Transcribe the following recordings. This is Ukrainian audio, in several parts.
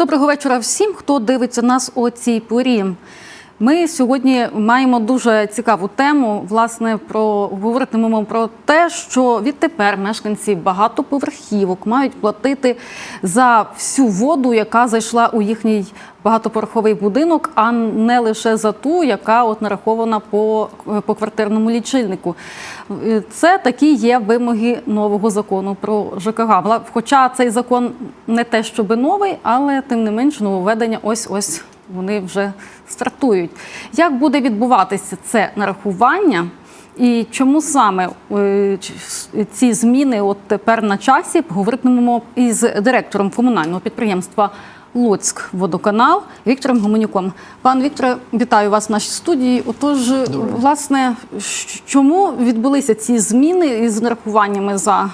Доброго вечора всім, хто дивиться нас о цій порі. Ми сьогодні маємо дуже цікаву тему. Власне, про говоритимемо про те, що відтепер мешканці багатоповерхівок мають платити за всю воду, яка зайшла у їхній багатоповерховий будинок, а не лише за ту, яка от нарахована по, по квартирному лічильнику. Е, Це такі є вимоги нового закону про ЖКГ. Хоча цей закон не те, щоби новий, але тим не менш нововведення ось ось вони вже стартують. Як буде відбуватися це нарахування? І чому саме е, ці зміни от тепер на часі говоритимемо із директором комунального підприємства Луцьк водоканал Віктором Гуменюком. Пан Вікторе, вітаю вас в нашій студії. Отож, власне, чому відбулися ці зміни із нарахуваннями за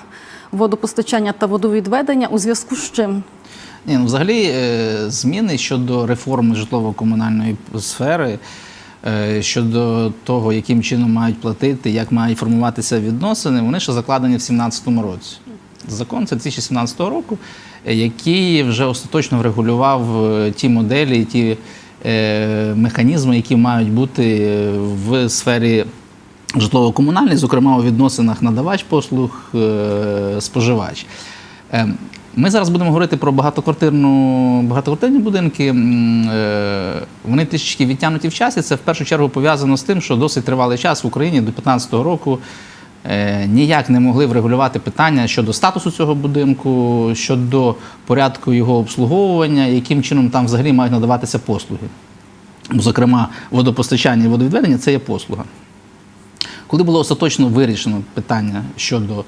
водопостачання та водовідведення у зв'язку з чим? Ні, ну взагалі е, зміни щодо реформи житлово-комунальної сфери, е, щодо того, яким чином мають платити, як мають формуватися відносини, вони ще закладені в 2017 році. Закон це 2017 року, е, який вже остаточно врегулював ті моделі, ті механізми, які мають бути в сфері житлово-комунальній, зокрема у відносинах надавач послуг, споживач. Ми зараз будемо говорити про багатоквартирну, багатоквартирні будинки. Е, Вони трішечки відтягнуті в часі. Це в першу чергу пов'язано з тим, що досить тривалий час в Україні до 2015 року е, ніяк не могли врегулювати питання щодо статусу цього будинку, щодо порядку його обслуговування, яким чином там взагалі мають надаватися послуги. Зокрема, водопостачання і водовідведення це є послуга. Коли було остаточно вирішено питання щодо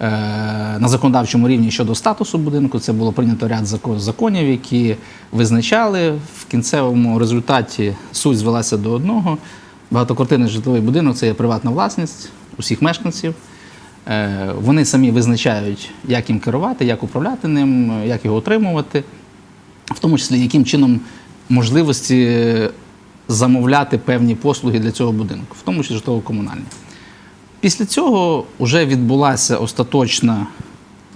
на законодавчому рівні щодо статусу будинку, це було прийнято ряд закон- законів, які визначали в кінцевому результаті суть звелася до одного. Багатоквартирний житловий будинок це є приватна власність усіх мешканців. Е, Вони самі визначають, як їм керувати, як управляти ним, як його отримувати, в тому числі яким чином можливості замовляти певні послуги для цього будинку, в тому числі житлово-комунальні. Після цього вже відбулася остаточна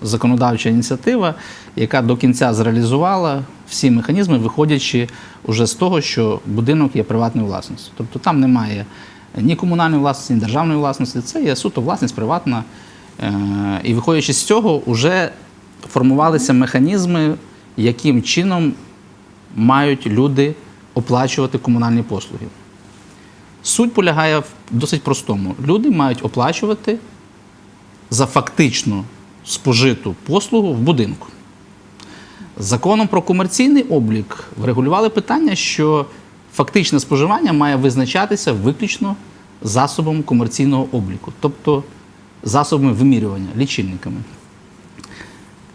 законодавча ініціатива, яка до кінця зреалізувала всі механізми, виходячи вже з того, що будинок є приватною власністю. Тобто там немає ні комунальної власності, ні державної власності, це є суто власність приватна. Е, І виходячи з цього, вже формувалися механізми, яким чином мають люди оплачувати комунальні послуги. Суть полягає в досить простому. Люди мають оплачувати за фактично спожиту послугу в будинку. Законом про комерційний облік врегулювали питання, що фактичне споживання має визначатися виключно засобом комерційного обліку, тобто засобами вимірювання, лічильниками.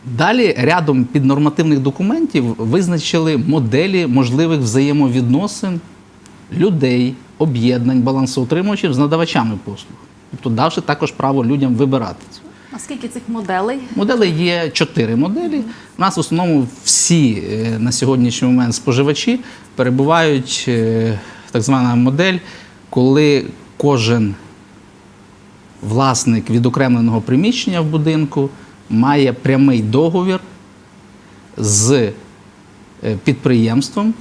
Далі рядом піднормативних документів визначили моделі можливих взаємовідносин людей, об'єднань, балансоутримувачів з надавачами послуг. Тобто давши також право людям вибирати це. А скільки цих моделей? Моделей є чотири моделі. У нас в основному всі е, на сьогоднішній момент споживачі перебувають е, так звана модель, коли кожен власник відокремленого приміщення в будинку має прямий договір з е, підприємством.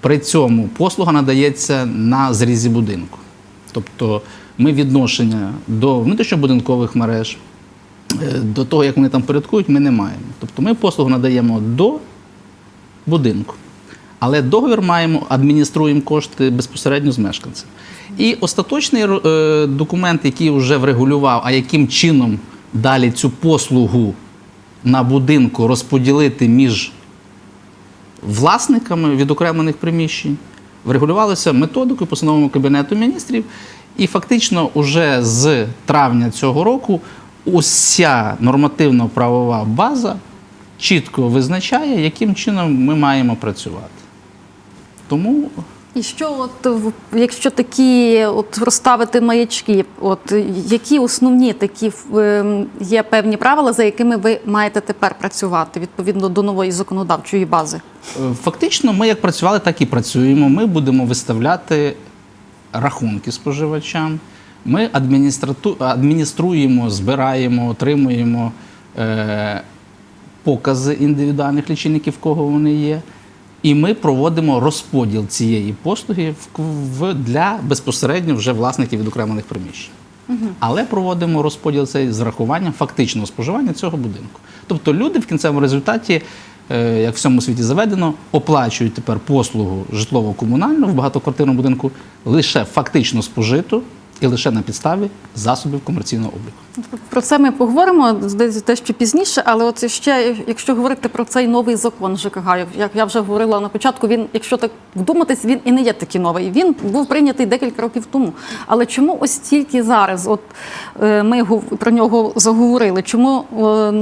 При цьому послуга надається на зрізі будинку. Тобто ми відношення до внутрішньобудинкових мереж, е, до того, як вони там порядкують, ми не маємо. Тобто ми послугу надаємо до будинку. Але договір маємо, адмініструємо кошти безпосередньо з мешканцем. І остаточний е, документ, який вже врегулював, а яким чином далі цю послугу на будинку розподілити між власниками відокремлених приміщень, врегулювалися методикою постановами Кабінету міністрів. І фактично, уже з травня цього року уся нормативно-правова база чітко визначає, яким чином ми маємо працювати. Тому І що, от якщо такі от розставити маячки, от які основні такі ем, є певні правила, за якими ви маєте тепер працювати відповідно до нової законодавчої бази? Е, Фактично, ми як працювали, так і працюємо. Ми будемо виставляти рахунки споживачам. Ми адміністрату- адмініструємо, збираємо, отримуємо е, покази індивідуальних лічильників, кого вони є. І ми проводимо розподіл цієї послуги в, для безпосередньо вже власників відокремлених приміщень. Але проводимо розподіл цей з рахуванням фактичного споживання цього будинку. Тобто люди в кінцевому результаті, е, як в всьому світі заведено, оплачують тепер послугу житлово-комунальну в багатоквартирному будинку лише фактично спожиту і лише на підставі засобів комерційного обліку. Про це ми поговоримо дещо пізніше, але от ще, якщо говорити про цей новий закон ЖКГ, як я вже говорила на початку, він, якщо так вдуматись, він і не є такий новий. Він був прийнятий декілька років тому. Але чому ось тільки зараз? От е, ми про нього заговорили. Чому е,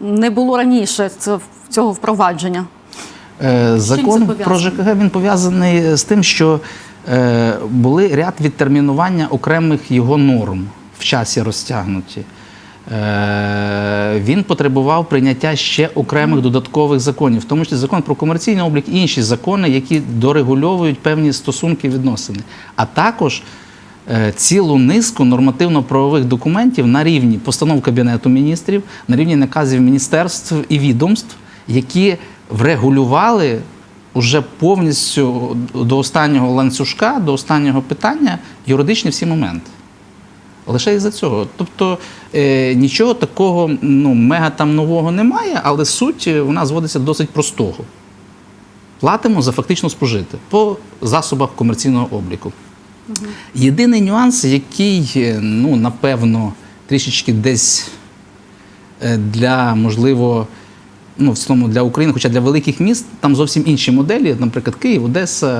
не було раніше цього впровадження? Е, Закон про ЖКГ він пов'язаний з тим, що були ряд відтермінування окремих його норм в часі розтягнуті. Е, він потребував прийняття ще окремих додаткових законів, в тому числі закон про комерційний облік і інші закони, які дорегульовують певні стосунки відносини. А також е, цілу низку нормативно-правових документів на рівні постанов Кабінету міністрів, на рівні наказів міністерств і відомств, які врегулювали уже повністю до останнього ланцюжка, до останнього питання юридичні всі моменти. Лише із-за цього. Тобто е, нічого такого ну, мега там нового немає, але суть е, вона зводиться досить простого. Платимо за фактично спожите по засобах комерційного обліку. Єдиний нюанс, який, е, ну, напевно, трішечки десь е, для, можливо, ну, в цілому для України, хоча для великих міст там зовсім інші моделі, наприклад, Київ, Одеса,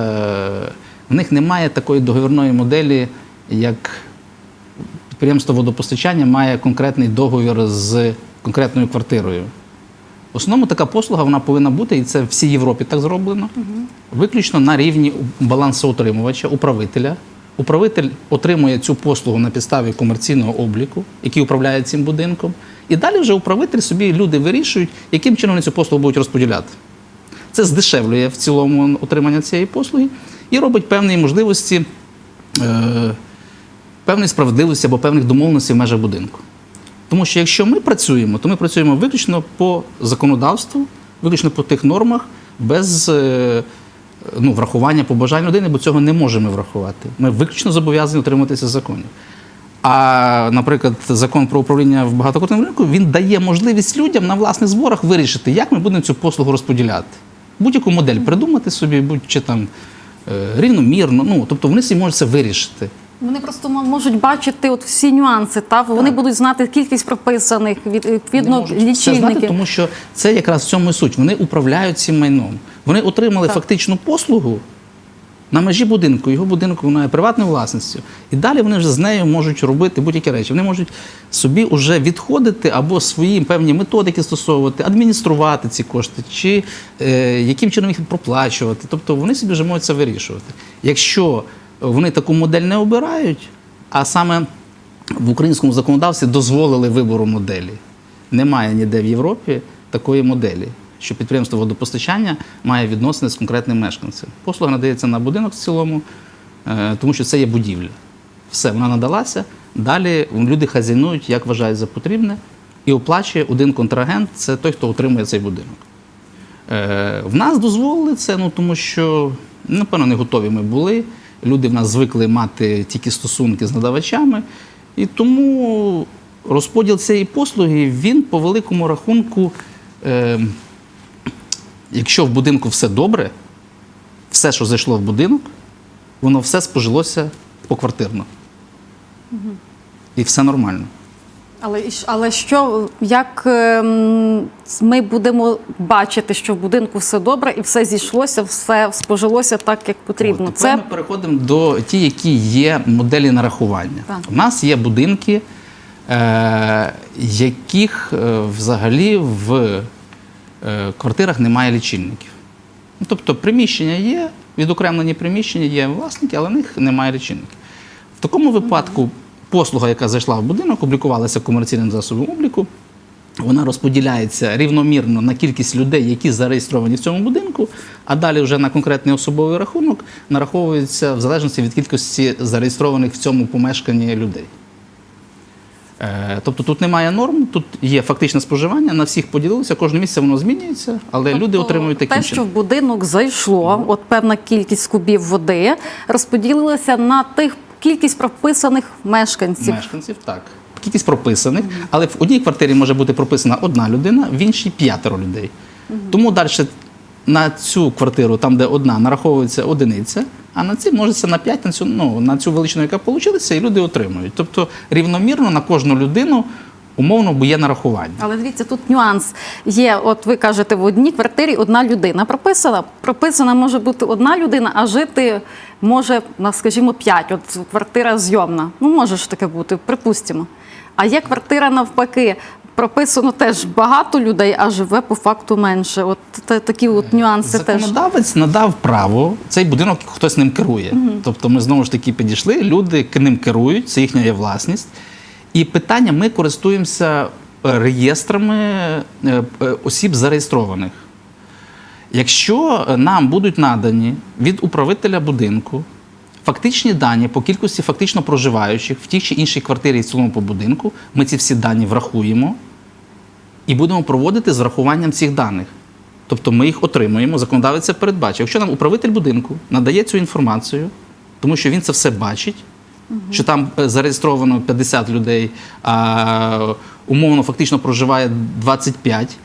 в них немає такої договірної моделі, як підприємство водопостачання має конкретний договір з конкретною квартирою. В основному така послуга вона повинна бути, і це в всій Європі так зроблено, виключно на рівні балансоутримувача, управителя. Управитель отримує цю послугу на підставі комерційного обліку, який управляє цим будинком. І далі вже управитель собі люди вирішують, яким чином вони цю послугу будуть розподіляти. Це здешевлює в цілому отримання цієї послуги і робить певні можливості е, певної справедливості або певних домовленостей в межах будинку. Тому що якщо ми працюємо, то ми працюємо виключно по законодавству, виключно по тих нормах, без е, ну, врахування побажань людини, бо цього не можемо врахувати. Ми виключно зобов'язані утримуватися законів. А, наприклад, закон про управління в багатоквартирному ринку він дає можливість людям на власних зборах вирішити, як ми будемо цю послугу розподіляти. Будь-яку модель придумати собі, будь-чи там е, рівномірно. Ну, тобто вони собі можуть це вирішити. Вони просто можуть бачити от всі нюанси, та вони будуть знати кількість прописаних відповідно лічильники. тому що це якраз в цьому і суть. Вони управляють цим майном. Вони отримали Так. фактичну послугу на межі будинку. Його будинку вона є приватною власністю. І далі вони вже з нею можуть робити будь-які речі. Вони можуть собі вже відходити або свої певні методики стосовувати, адмініструвати ці кошти, чи е, яким чином їх проплачувати. Тобто вони собі вже можуть це вирішувати. Якщо вони таку модель не обирають, а саме в українському законодавстві дозволили вибору моделі. Немає ніде в Європі такої моделі, що підприємство водопостачання має відносини з конкретним мешканцем. Послуга надається на будинок в цілому, е, тому що це є будівля. Все, вона надалася. Далі люди хазяйнують, як вважають за потрібне, і оплачує один контрагент це той, хто отримує цей будинок. Е, в нас дозволили це, ну тому що, напевно, не готові ми були. Люди в нас звикли мати тільки стосунки з надавачами. І тому розподіл цієї послуги, він по великому рахунку, е, якщо в будинку все добре, все, що зайшло в будинок, воно все спожилося поквартирно. І все нормально. Але але що як ем, ми будемо бачити, що в будинку все добре і все зійшлося, все спожилося так, як потрібно. От, тепер Це ми переходимо до ті, які є моделі нарахування. Так. У нас є будинки, е, яких е, взагалі в е, квартирах немає лічильників. Ну, Тобто приміщення є, відокремлені приміщення є власники, але в них немає лічильників. В такому випадку послуга, яка зайшла в будинок, облікувалася комерційним засобом обліку. Вона розподіляється рівномірно на кількість людей, які зареєстровані в цьому будинку, а далі вже на конкретний особовий рахунок нараховується в залежності від кількості зареєстрованих в цьому помешканні людей. Е, Тобто тут немає норм, тут є фактичне споживання, на всіх поділилося, кожне місце воно змінюється, але люди Тобто отримують таким те, що в будинок зайшло, от певна кількість кубів води розподілилася на тих кількість прописаних мешканців. Мешканців, так. Кількість прописаних, але в одній квартирі може бути прописана одна людина, в іншій п'ятеро людей. Тому далі на цю квартиру, там, де одна, нараховується одиниця, а на ці можеться на п'ять, на цю, ну, на цю величину, яка вийшла, і люди отримують. Тобто рівномірно на кожну людину умовно бо є нарахування. Але дивіться, тут нюанс є. От ви кажете, в одній квартирі одна людина прописана. Прописана може бути одна людина, а жити може, скажімо, п'ять. От квартира зйомна. Ну, може ж таке бути, припустимо. А є квартира навпаки. Прописано теж багато людей, а живе по факту менше. От та- такі от нюанси теж. Законодавець надав право, цей будинок хтось ним керує. Тобто ми знову ж таки підійшли, люди к- ним керують, це їхня є власність. І питання: ми користуємося реєстрами е, е, осіб зареєстрованих. Якщо е, нам будуть надані від управителя будинку фактичні дані по кількості фактично проживаючих в тій чи іншій квартирі і в цілому по будинку, ми ці всі дані врахуємо і будемо проводити з врахуванням цих даних. Тобто ми їх отримуємо, законодавець це передбачив. Якщо нам управитель будинку надає цю інформацію, тому що він це все бачить, що там е, зареєстровано 50 людей, а умовно фактично проживає 25,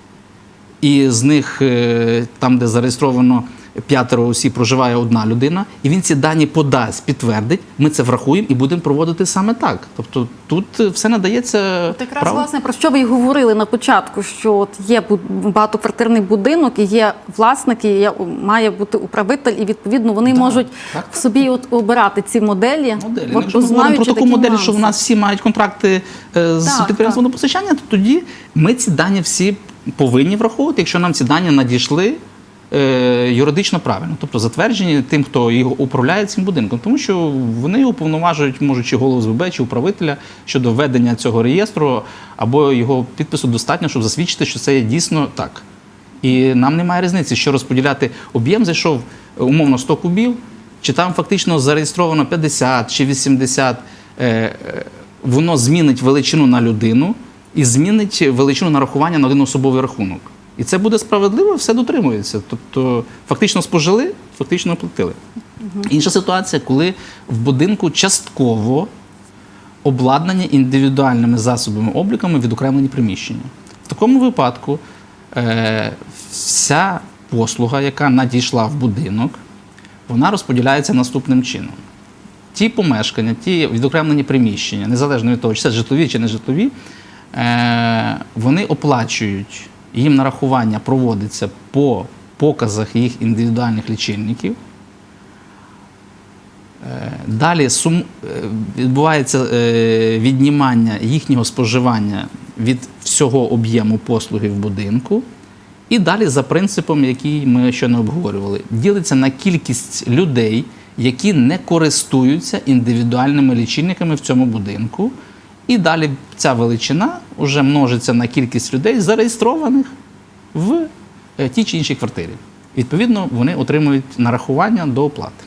і з них е, там, де зареєстровано п'ятеро осіб, проживає одна людина, і він ці дані подасть, підтвердить, ми це врахуємо і будемо проводити саме так. Тобто тут е, все надається. Якраз право. власне про що ви й говорили на початку, що от є багатоквартирний будинок, і є власники, і є, має бути управитель, і відповідно вони Да, можуть так, в собі от обирати ці моделі. моделі. от Якщо ми говоримо про таку модель, нюанси. що в нас всі мають контракти е, з Так, підприємством водопостачання, то тоді ми ці дані всі повинні враховувати, якщо нам ці дані надійшли. Е, Юридично правильно, тобто затверджені тим, хто його управляє цим будинком, тому що вони уповноважують, можуть чи голову ЗБ, чи управителя щодо ведення цього реєстру, або його підпису достатньо, щоб засвідчити, що це є дійсно так. І нам немає різниці, що розподіляти об'єм зайшов умовно 100 кубів, чи там фактично зареєстровано 50 чи 80, е, е, воно змінить величину на людину і змінить величину нарахування на один особовий рахунок. І це буде справедливо, все дотримується. Тобто, фактично спожили, фактично оплатили. Інша ситуація, коли в будинку частково обладнані індивідуальними засобами обліками відокремлені приміщення. В такому випадку е, вся послуга, яка надійшла в будинок, вона розподіляється наступним чином. Ті помешкання, ті відокремлені приміщення, незалежно від того, чи це житлові чи не житлові, е, вони оплачують, їм нарахування проводиться по показах їх індивідуальних лічильників. Е, Далі сум... е, відбувається е, віднімання їхнього споживання від всього об'єму послуги в будинку. І далі, за принципом, який ми ще не обговорювали, ділиться на кількість людей, які не користуються індивідуальними лічильниками в цьому будинку. І далі ця величина вже множиться на кількість людей, зареєстрованих в е, тій чи іншій квартирі. Відповідно, вони отримують нарахування до оплати.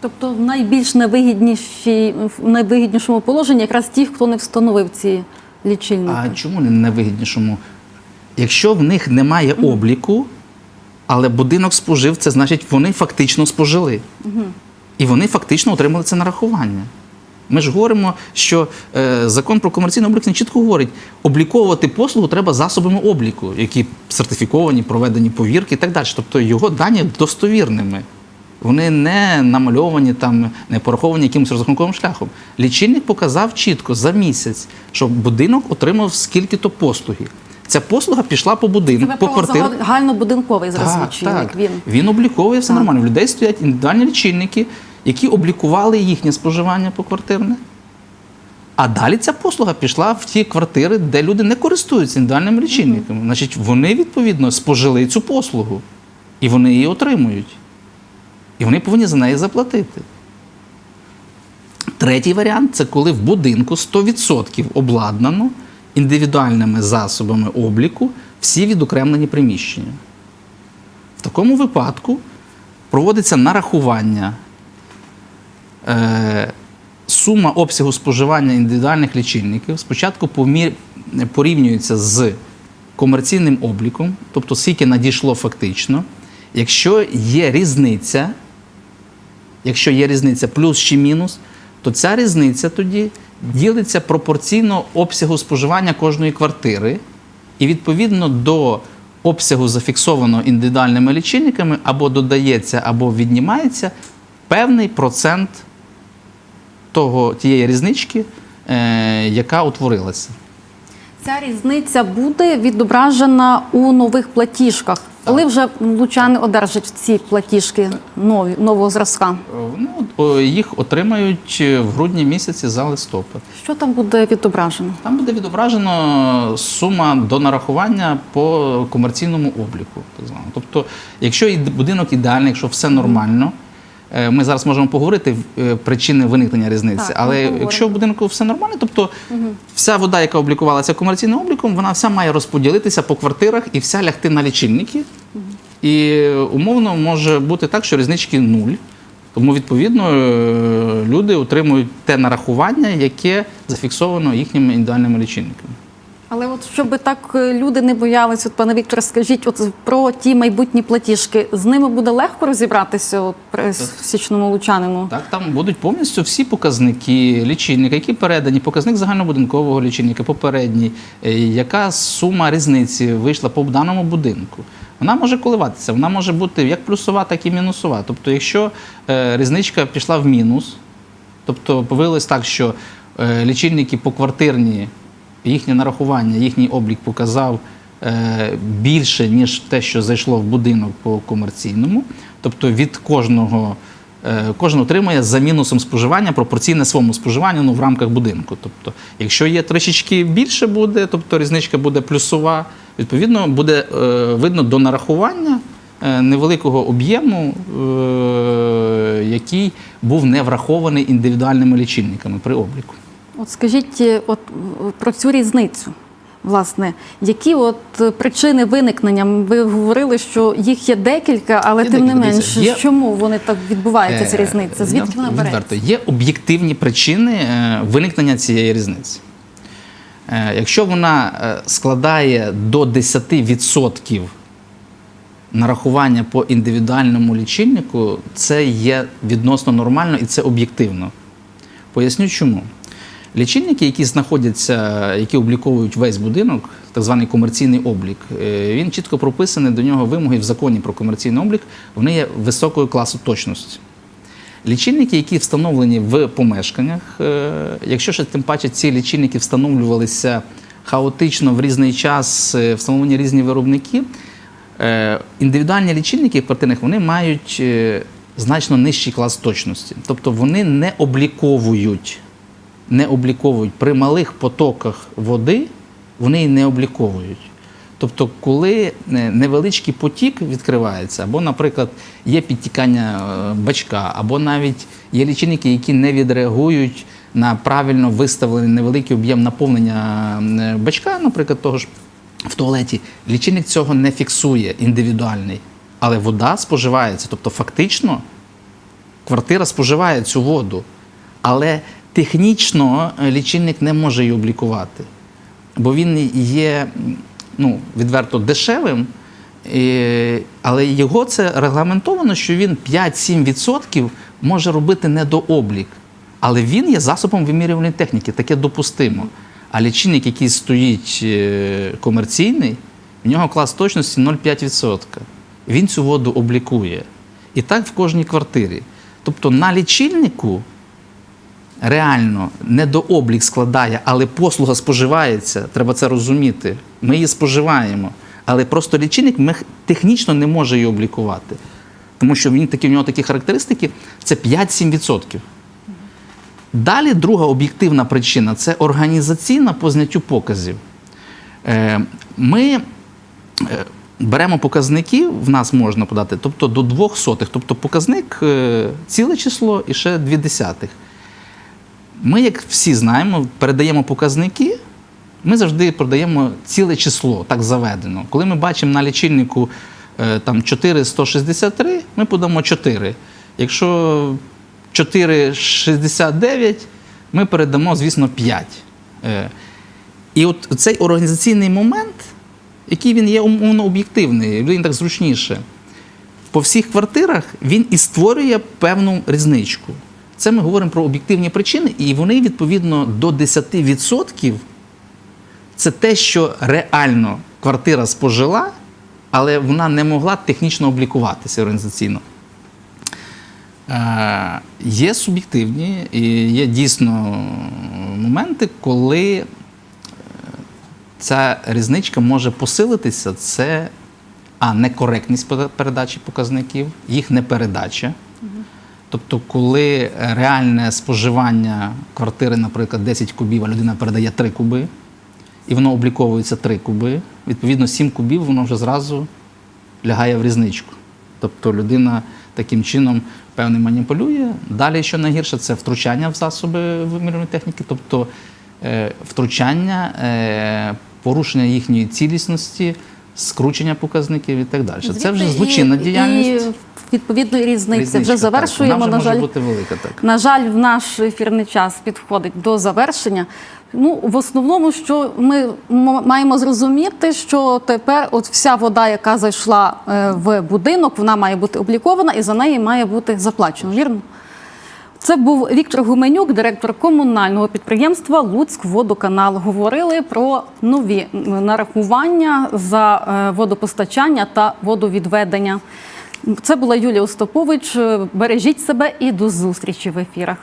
Тобто в найбільш невигіднішій, в найвигіднішому положенні якраз ті, хто не встановив ці лічильники. А чому не найвигіднішому? Якщо в них немає обліку, але будинок спожив, це значить, вони фактично спожили. І вони фактично отримали це нарахування. Ми ж говоримо, що е, закон про комерційний облік він чітко говорить, обліковувати послугу треба засобами обліку, які сертифіковані, проведені повірки і так далі. Тобто його дані достовірними. Вони не намальовані, там, не пораховані якимось розрахунковим шляхом. Лічильник показав чітко за місяць, що будинок отримав скільки-то послуги. Ця послуга пішла по будинку, Це по квартирі. загальнобудинковий зараз лічильник. Він. Він обліковує все Так. нормально. В людей стоять індивідуальні лічильники, які облікували їхнє споживання поквартирне. А далі ця послуга пішла в ті квартири, де люди не користуються індивідуальними лічильниками. Значить, вони відповідно спожили цю послугу, і вони її отримують. І вони повинні за неї заплатити. Третій варіант це коли в будинку 100% обладнано індивідуальними засобами обліку всі відокремлені приміщення. В такому випадку проводиться нарахування сума обсягу споживання індивідуальних лічильників спочатку порівнюється з комерційним обліком, тобто скільки надійшло фактично. Якщо є різниця, якщо є різниця плюс чи мінус, то ця різниця тоді ділиться пропорційно обсягу споживання кожної квартири, і відповідно до обсягу, зафіксованого індивідуальними лічильниками, або додається, або віднімається певний процент того, тієї різнички, е, яка утворилася. Ця різниця буде відображена у нових платіжках, коли вже лучани одержать ці платіжки нові, нового зразка. Ну, їх отримають в грудні місяці за листопад. Що там буде відображено? Там буде відображено сума до нарахування по комерційному обліку. Тобто, якщо будинок ідеальний, якщо все нормально, е, ми зараз можемо поговорити е, причини виникнення різниці. Так, Але якщо в будинку все нормально, тобто вся вода, яка облікувалася комерційним обліком, вона вся має розподілитися по квартирах і вся лягти на лічильники. І е, умовно може бути так, що різнички нуль. Тому, відповідно, е, люди отримують те нарахування, яке зафіксовано їхніми індивідуальними лічильниками. Але от щоб так е, люди не боялись, от пане Вікторе, скажіть, от про ті майбутні платіжки, з ними буде легко розібратися от, при січному лучанину? Так, там будуть повністю всі показники лічильника, які передані, показник загальнобудинкового лічильника, попередній, е, яка сума різниці вийшла по даному будинку. Вона може коливатися, вона може бути як плюсова, так і мінусова. Тобто, якщо е, різничка пішла в мінус, тобто повелось так, що е, лічильники поквартирні, їхнє нарахування, їхній облік показав е, більше, ніж те, що зайшло в будинок по комерційному. Тобто від кожного е, кожен отримує за мінусом споживання пропорційне своєму споживанню ну, в рамках будинку. Тобто, якщо є трішечки більше буде, тобто різничка буде плюсова, відповідно буде е, видно до нарахування невеликого об'єму, який був не врахований індивідуальними лічильниками при обліку. От скажіть е, от, е, про цю різницю. Власне, які от е, причини виникнення? Ви говорили, що їх є декілька, але Є тим не менше, є- чому вони так відбуваються, ця різниця? Звідки вона береться? Є об'єктивні причини виникнення цієї різниці. Якщо вона складає до 10% нарахування по індивідуальному лічильнику, це є відносно нормально і це об'єктивно. Поясню чому. Лічильники, які знаходяться, які обліковують весь будинок, так званий комерційний облік, е, він чітко прописаний до нього вимоги в законі про комерційний облік, вони є високого класу точності. Лічильники, які встановлені в помешканнях, е, якщо ще тим паче ці лічильники встановлювалися хаотично в різний час, е, встановлені різні виробники, індивідуальні лічильники квартирних вони мають значно нижчий клас точності. Тобто вони не обліковують, не обліковують при малих потоках води, вони не обліковують. Тобто, коли е, невеличкий потік відкривається, або, наприклад, є підтікання е, бачка, або навіть є лічильники, які не відреагують на правильно виставлений невеликий об'єм наповнення е, бачка, наприклад, того ж в туалеті, лічильник цього не фіксує індивідуальний, але вода споживається. Тобто, фактично, квартира споживає цю воду, але технічно е, лічильник не може її облікувати, бо він є ну, відверто дешевим, але його це регламентовано, що він 5-7% може робити недооблік. Але він є засобом вимірювальної техніки, таке допустимо. А лічильник, який стоїть е, комерційний, в нього клас точності 0,5%. Він цю воду облікує. І так в кожній квартирі. Тобто на лічильнику реально недооблік складає, але послуга споживається. Треба це розуміти. Ми її споживаємо. Але просто лічильник мех- технічно не може її облікувати. Тому що він такі, в нього такі характеристики це 5-7%. Далі друга об'єктивна причина це організаційна по зняттю показів. Е, Ми е, беремо показники, в нас можна подати, тобто до двох сотих, тобто показник е, ціле число і ще дві десятих. Ми, як всі знаємо, передаємо показники, ми завжди продаємо ціле число, так заведено. Коли ми бачимо на лічильнику е, там 4,163, ми подамо 4. Якщо 4,69, ми передамо, звісно, 5. Е, І от цей організаційний момент, який він є умовно об'єктивний, він так зручніше. По всіх квартирах він і створює певну різничку. Це ми говоримо про об'єктивні причини, і вони відповідно до 10% це те, що реально квартира спожила, але вона не могла технічно облікуватися організаційно. Е, Є суб'єктивні і є дійсно моменти, коли е, ця різничка може посилитися. Це а некоректність передачі показників, їх непередача. Тобто, коли реальне споживання квартири, наприклад, 10 кубів, а людина передає 3 куби, і воно обліковується 3 куби, відповідно, 7 кубів воно вже зразу лягає в різничку. Тобто людина таким чином певне маніпулює. Далі, що найгірше, це втручання в засоби вимірювальної техніки, тобто е, втручання, е, порушення їхньої цілісності, скручення показників і так далі. Це вже злочинна і- діяльність. І, відповідно, і. Різничка, Вже завершуємо. Вона вже на може жаль, бути велика, так. На жаль, в наш ефірний час підходить до завершення. Ну, в основному, що ми маємо зрозуміти, що тепер от вся вода, яка зайшла е, в будинок, вона має бути облікована і за неї має бути заплачено. Вірно? Це був Віктор Гуменюк, директор комунального підприємства Луцькводоканал. Говорили про нові нарахування за е, водопостачання та водовідведення. Це була Юлія Остапович. Бережіть себе і до зустрічі в ефірах.